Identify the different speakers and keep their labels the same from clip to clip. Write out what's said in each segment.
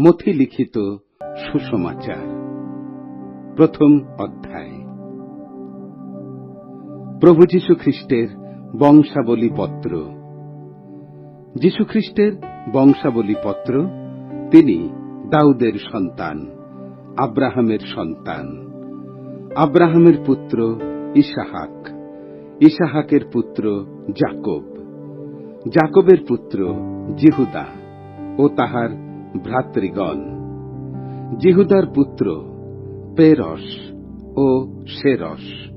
Speaker 1: মথি লিখিত সুসমাচার, প্রথম অধ্যায়। প্রভু যীশু খ্রিস্টের বংশাবলী পত্র যীশু খ্রিস্টের বংশাবলী পত্র তিনি দাউদের সন্তান, আব্রাহামের সন্তান। আব্রাহামের পুত্র ইসাহাক ইসাহাকের পুত্র জাকব। জাকবের পুত্র জিহুদা ও তাহার ভ্রাতৃগণ, জিহুদার পুত্র পেরস ও সেরস,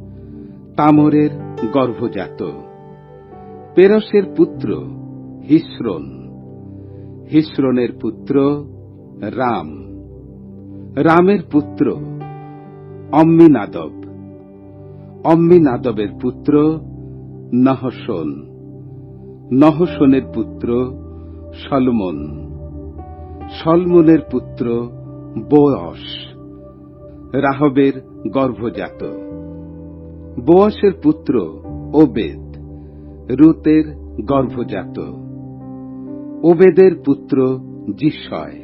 Speaker 1: তামরের গর্ভজাত। পেরসের পুত্র হিসরোন, হিসরোনের পুত্র রাম, রামের পুত্র অম্মিনাদব, অম্মিনাদবের পুত্র নহশোন নহশোনের পুত্র সলমন। সলমনের পুত্র বোয়স, রাহবের গর্ভজাত। বোয়াসের পুত্র ওবেদ, রুতের গর্ভজাত। ওবেদের পুত্র জিসয়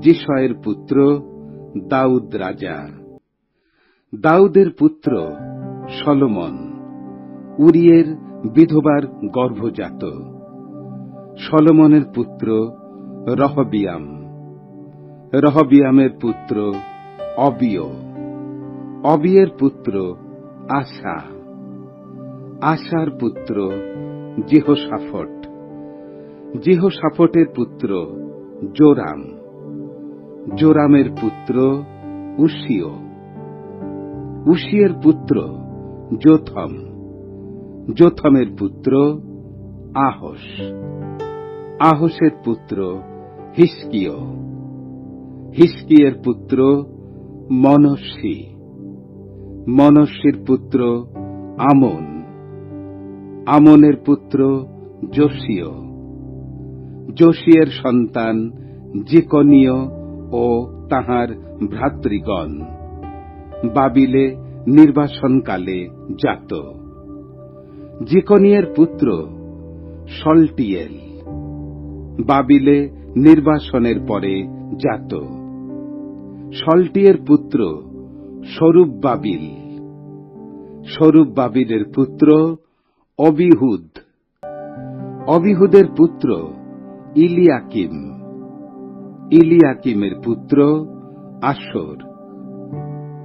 Speaker 1: জিসয়ের পুত্র দাউদ রাজা। দাউদের পুত্র সলমন, উরিয়ের বিধবার গর্ভজাত। সলমনের পুত্র রহবিয়াম। রহবিয়ামের পুত্র অবিয় অবিয়ের পুত্র আশা। আশার পুত্র জিহসাফট। জিহসাফটের পুত্র জোরাম। জোরামের পুত্র উশিয় উশিয়ের পুত্র যোথম যোথমের পুত্র আহস আহসের পুত্র হিসকিয় হিসকিয়ের পুত্র মনস্বী। মনস্বীর পুত্র আমন। আমনের পুত্র যোশীয় যোশিয়ের সন্তান জিকনীয় ও তাহার ভ্রাতৃগণ। বাবিলে নির্বাসনকালে জাত। জিকনিয়ের পুত্র সল্টিয়েল। বাবিলে নির্বাসনের পরে জাত। সল্টিয়ের পুত্র স্বরূপ বাবিল স্বরূপ বাবিলের পুত্র অবিহুদ। অবিহুদের পুত্র ইলিয়াকিম। ইলিয়াকিমের পুত্র আসর।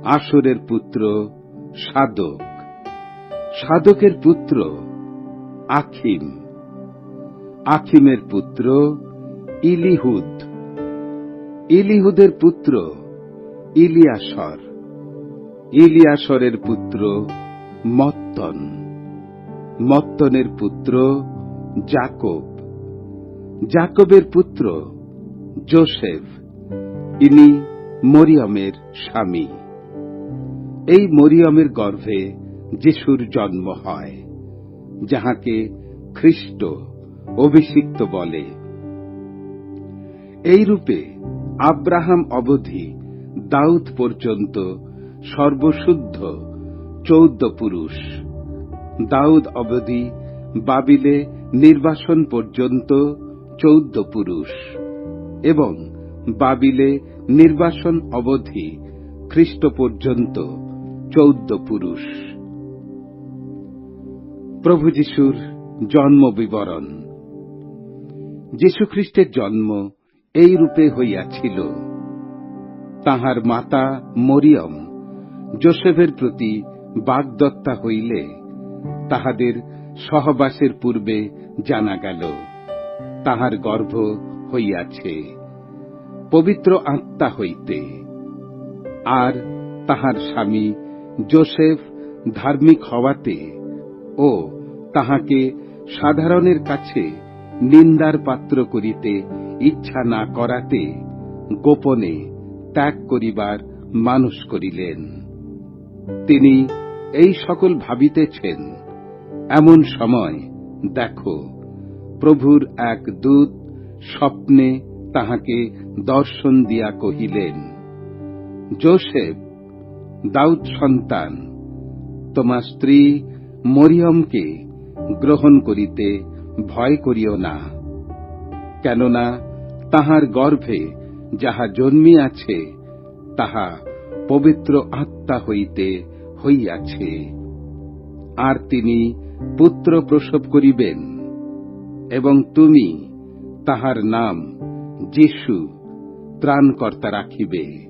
Speaker 1: আসরের পুত্র সাদক। সাদকের পুত্র আখিম। আখিমের পুত্র ইলিহুদ। ইলিহুদের পুত্র ইলিয়াসর। ইলিয়াসরের পুত্র মত্তন। মত্তনের পুত্র জাকব। জাকবের পুত্র জোসেফ। ইনি মরিয়মের স্বামী। এই মরিয়মের গর্ভে যিশুর জন্ম হয়, যাহাকে খ্রিস্ট অভিষিক্ত বলে। এই রূপে আব্রাহাম অবধি দাউদ পর্যন্ত সর্বশুদ্ধ চৌদ্দ পুরুষ। দাউদ অবধি বাবিলে নির্বাসন পর্যন্ত চৌদ্দ পুরুষ এবং বাবিলে নির্বাসন অবধি খ্রিস্ট পর্যন্ত চৌদ্দ পুরুষ। প্রভু যিশুর জন্ম বিবরণ। যীশুখ্রিস্টের জন্ম এই রূপে হইয়াছিল। তাহার মাতা মরিয়ম যোসেফের প্রতি বাগদত্তা হইলে তাহাদের সহবাসের পূর্বে জানা গেল, তাহার গর্ভ হইয়াছে, পবিত্র আত্মা হইতে। আর তাহার স্বামী যোসেফ ধার্মিক হওয়াতে ও তাহাকে সাধারণের কাছে নিন্দার পাত্র করিতে ইচ্ছা না করাতে গোপনে ত্যাগ করিবার মানুষ করিলেন। তিনি এই সকল ভাবিতেছেন, এমন সময়, দেখো, প্রভুর এক দূত স্বপ্নে তাহাকে দর্শন দিয়া কহিলেন যোসেফ দাউদ সন্তান, তোমার স্ত্রী মরিয়মকে গ্রহণ করিতে ভয় করিও না। কেননা তাহার গর্ভে যাহা জন্মিয়াছে, তাহা পবিত্র আত্মা হইতে হইয়াছে। আর তিনি পুত্র প্রসব করিবেন, এবং তুমি তাহার নাম যিশু, ত্রাণকর্তা রাখিবে।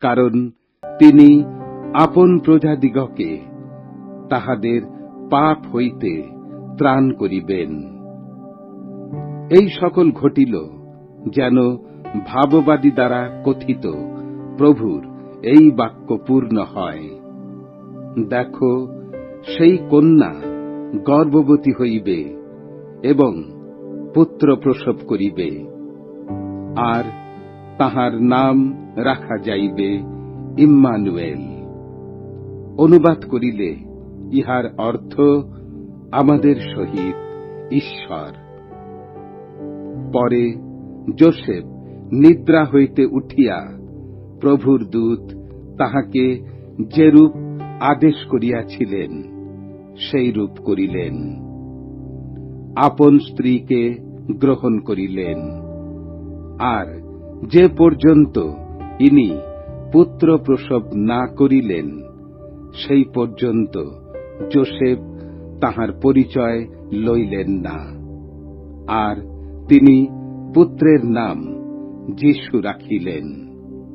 Speaker 1: কারণ তিনি আপন প্রজাদিগকে তাহাদের পাপ হইতে ত্রাণ করিবেন। এই সকল ঘটিল যেন ভাববাদী দ্বারা কথিত। প্রভুর এই বাক্য পূর্ণ হয়। দেখো, সেই কন্যা গর্ভবতী হইবে এবং পুত্র প্রসব করিবে, আর তাহার নাম রাখা যাইবে ইম্মানুয়েল। অনুবাদ করিলে ইহার অর্থ আমাদের সহিত ঈশ্বর। পরে যোসেফ নিদ্রা হইতে উঠিয়া প্রভুর দূত তাহাকে যেরূপ আদেশ করিয়াছিলেন সেই রূপ করিলেন। আপন স্ত্রীকে গ্রহণ করিলেন। আর যে পর্যন্ত ইনি পুত্র প্রসব না করিলেন, সেই পর্যন্ত যোসেফ তাহার পরিচয় লইলেন না। আর তিনি পুত্রের নাম যিশু রাখিলেন।